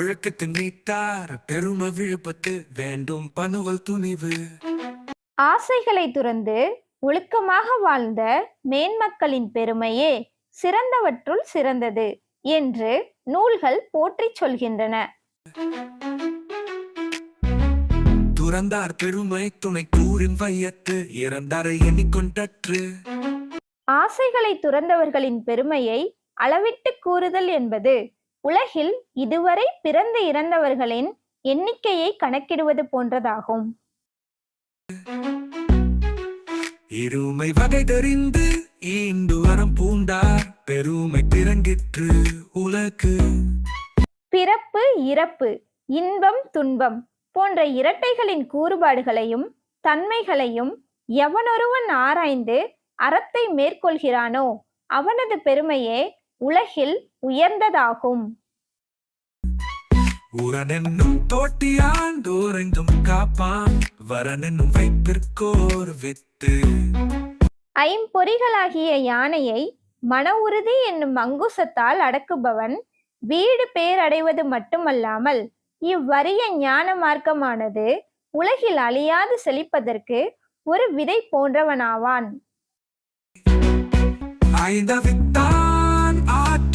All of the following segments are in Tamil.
ஒழுக்கத்தின் நீத்தார் பெரும விழுப்பத்து வேண்டும் பணுவல் துணிவு. ஆசைகளை துறந்து ஒழுக்கமாக வாழ்ந்த மேன்மக்களின் பெருமையே சிறந்தவற்றுள் சிறந்தது என்று நூல்கள் போற்றிச் சொல்கின்றன. துறந்தார் பெருமை துணை கூறின் வையத்து இறந்தாரை எண்ணிக்கொண்டற்று ஆசைகளை துறந்தவர்களின் பெருமையை அளவிட்டு கூறுதல் என்பது உலகில் இதுவரை பிறந்து இறந்தவர்களின் எண்ணிக்கையை கணக்கிடுவது போன்றதாகும். இருமை வகை தெரிந்து ஈண்டு வரம் பூண்டார். பெருமை பிறங்கிற்று உலகு. பிறப்பு இறப்பு இன்பம் துன்பம் போன்ற இரட்டைகளின் கூறுபாடுகளையும் தன்மைகளையும் எவனொருவன் ஆராய்ந்து அறத்தை மேற்கொள்கிறானோ அவனது பெருமையே உலகில் உயர்ந்ததாகும். உரனென்னும் தோட்டியாண்டோரெங்கும் காப்பான் வரனென்னும் வைப்பிற்கோர் வித்து. ஐம்பொறிகளாகிய யானையை மன உறுதி என்னும் அங்குசத்தால் அடக்குபவன் வீடு பேரடைவது மட்டுமல்லாமல் இவ்வறிய ஞான மார்க்கமானது உலகில் அழியாது செழிப்பதற்கு ஒரு விதை போன்றவனாவான்.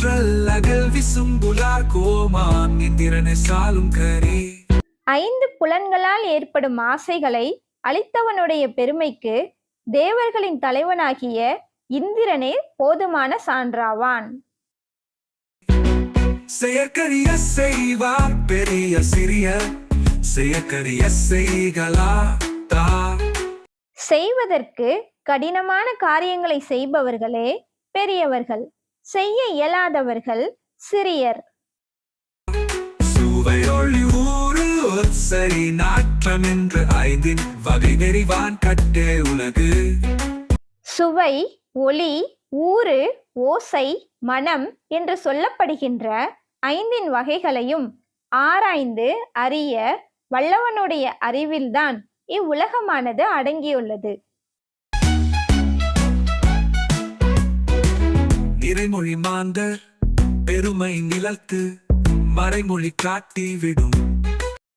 ஆற்றல் அகல் விசும்புலார் கோமான் இந்திரனை சாலும் கரி. ஐந்து புலன்களால் ஏற்படும் ஆசைகளை அளித்தவனுடைய பெருமைக்கு தேவர்களின் தலைவனாகிய இந்திரனே போதுமான சான்றாவான். செயற்கரிய பெரிய சிறிய செயற்கரிய செய்களா தா. செய்வதற்கு கடினமான காரியங்களை செய்பவர்களே பெரியவர்கள். செய்ய இயலாதவர்கள் சிறியர். சுவையொளி ஊரு சரி நாற்றம் என்று ஐந்தின் வகை நெறிவான் கட்டே உலகு. சுவை ஒளி ஊறு ஓசை மனம் என்று சொல்லப்படுகின்ற ஐந்தின் வகைகளையும் ஆராய்ந்து அறிய வல்லவனுடைய அறிவில்தான் இவ்வுலகமானது அடங்கியுள்ளது. நிறைமொழி மாந்தர் பெருமை நிலத்து மறைமொழி காட்டி விடும்.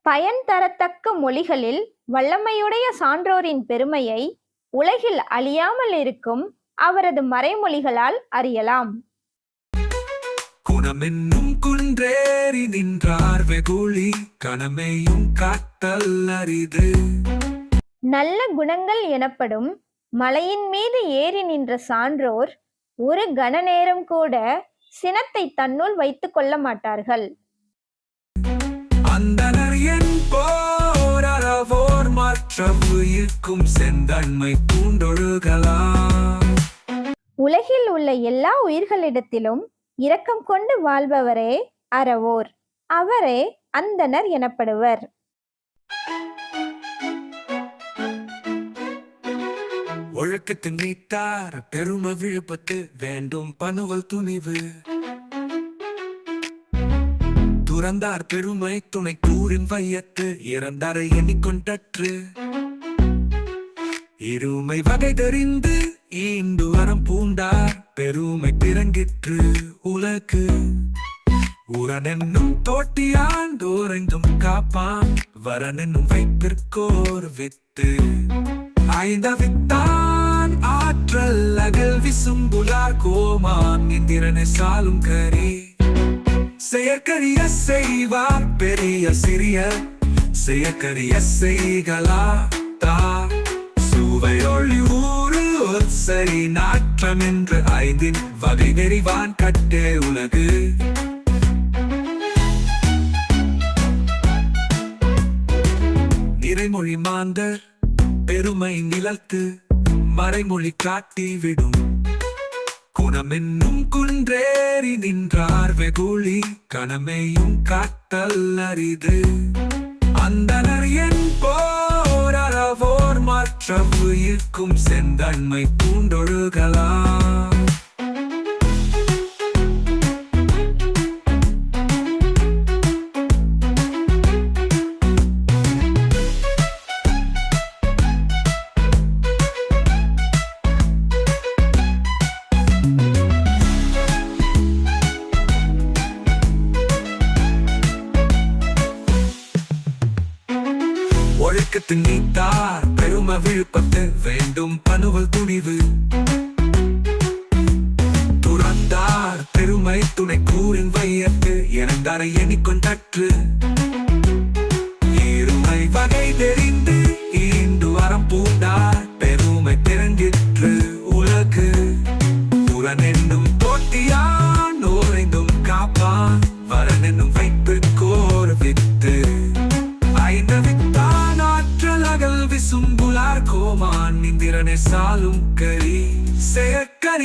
பயன் தரத்தக்க மொழிகளில் வல்லமையுடைய சான்றோரின் பெருமையை உலகில் அழியாமல் இருக்கும் அவரது மறைமொழிகளால் அறியலாம். குணமென்னும் குன்றேறி நின்றார் வெகுளி கணமையும் காத்தல் அரிது. நல்ல குணங்கள் எனப்படும் மலையின் மீது ஏறி நின்ற சான்றோர் ஒரு கண நேரம் கூட சினத்தை தன்னுள் வைத்துக் கொள்ள மாட்டார்கள். அந்தனர் உலகில் உள்ள எல்லா உயிர்களிடத்திலும் இரக்கம் கொண்டு வாழ்பவரே அறவோர். அவரே அந்தணர் எனப்படுவர். ஒழுக்கத்து நீத்தார் பெரும விழுப்பத்து வேண்டும் பனுவல் துணிவு. துறந்தார் பெருமை துணை கூறின் வையத்து இறந்தாரை எண்ணிக்கொண்டற்று இருமை வகை தெரிந்து ஈண்டு வரம் பூண்டார் பெருமை பிறங்கிற்று உலகு. உரனென்னும் தோரைந்தும் காப்பான் வரனென்னும் வைப்பிற்கோர் வித்து. ஐந்த வித்தான் அகல் விசும்புலார் இந்திரனை சாலும் கரி. செயற்கரிய செய்வார் பெரிய சிறிய செயற்கரிய செய்களா தா. சுவையொழி ஊரு சரி நாற்றம் என்று ஐந்தின் வகை நெறிவான் கட்டே உலகு. நிறைமொழி மாந்தர் பெருமை நிலத்து மறைமொழி காட்டி விடும். குணமென்னும் குன்றேறி நின்றார் வெகுளி கணமையும் காத்தல் அரிது. அந்தனர் என் போரவோர் மற்ற உயிர்க்கும் செந்தன்மை பூண்டொழுகலாம். வைக்கத்து நீத்தார். பெரும விழுப்பத்து வேண்டும் பனுவல் துணிவு. துறந்தார் பெருமை துணை கூறின் வையத்து. எனந்தாரை எண்ணிக்கொண்டற்று.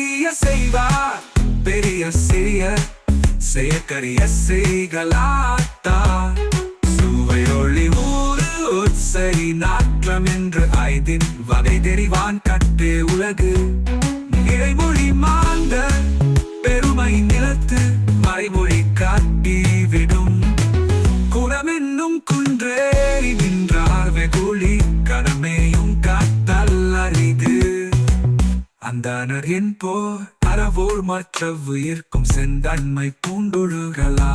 செயற்கரிய செய்வார் பெரிய சிறிய செயற்கரிய செய்கலாத்தார் சுவையொளி ஊறு உற்சரி நாற்றம் என்று ஐதின் வகை தெரிவான் கட்டு உலகு. இறைமொழி மாந்தர் அந்தனர் என்போர் அறவோர் மற்ற உயிர்க்கும் செந்தன்மை பூண்டொழுகலா